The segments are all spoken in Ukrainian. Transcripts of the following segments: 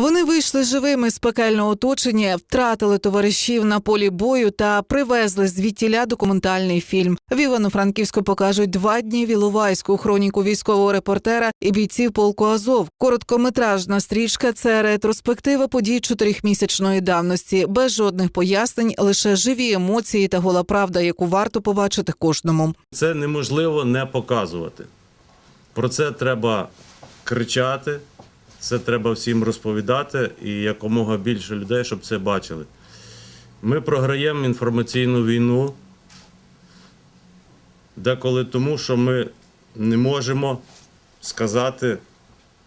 Вони вийшли живими з пекельного оточення, втратили товаришів на полі бою та привезли звідтіля документальний фільм. В Івано-Франківську покажуть два дні віловайську хроніку військового репортера і бійців полку Азов. Короткометражна стрічка це ретроспектива подій чотирьохмісячної давності, без жодних пояснень, лише живі емоції та гола правда, яку варто побачити кожному. Це неможливо не показувати. Про це треба кричати, це треба всім розповідати і якомога більше людей, щоб це бачили. Ми програємо інформаційну війну деколи тому, що ми не можемо сказати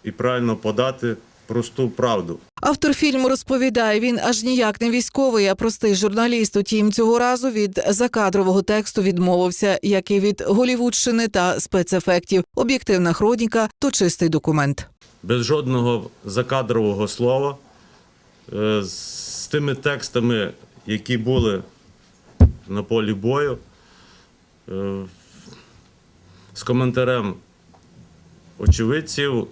і правильно подати просту правду. Автор фільму розповідає, він аж ніяк не військовий, а простий журналіст. Утім, цього разу від закадрового тексту відмовився, як і від голівудщини та спецефектів. Об'єктивна хроніка то чистий документ. Без жодного закадрового слова, е, з тими текстами, які були на полі бою, е, з коментарем очевидців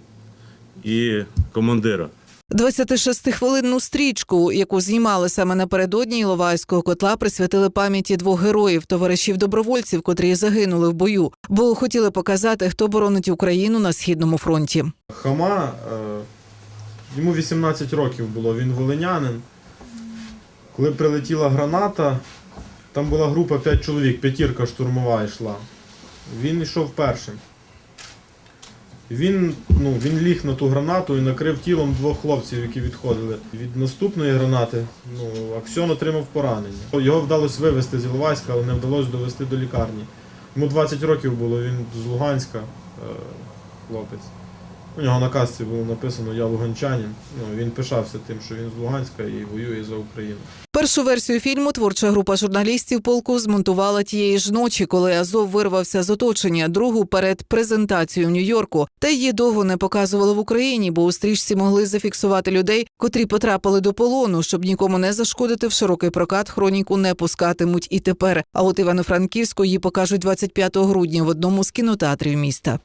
і командира. 26-хвилинну стрічку, яку знімали саме напередодні Іловайського котла, присвятили пам'яті двох героїв, товаришів добровольців, котрі загинули в бою, бо хотіли показати, хто боронить Україну на східному фронті. Хама, е, йому 18 років було, він волинянин. Коли прилетіла граната, там була група 5 чоловік, п'ятірка штурмова йшла. Він йшов першим. Він, ну, він ліг на ту гранату і накрив тілом двох хлопців, які відходили. Від наступної гранати ну, Аксьон отримав поранення. Його вдалося вивезти з Іловайська, але не вдалося довести до лікарні. Йому 20 років було, він з Луганська е, хлопець. У нього на касці було написано Я Луганчанин. Ну, він пишався тим, що він з Луганська і воює за Україну. Першу версію фільму творча група журналістів полку змонтувала тієї ж ночі, коли Азов вирвався з оточення. Другу перед презентацією в Нью-Йорку. Та її довго не показували в Україні, бо у стрічці могли зафіксувати людей, котрі потрапили до полону, щоб нікому не зашкодити в широкий прокат. Хроніку не пускатимуть і тепер. А от Івано-Франківську її покажуть 25 грудня в одному з кінотеатрів міста.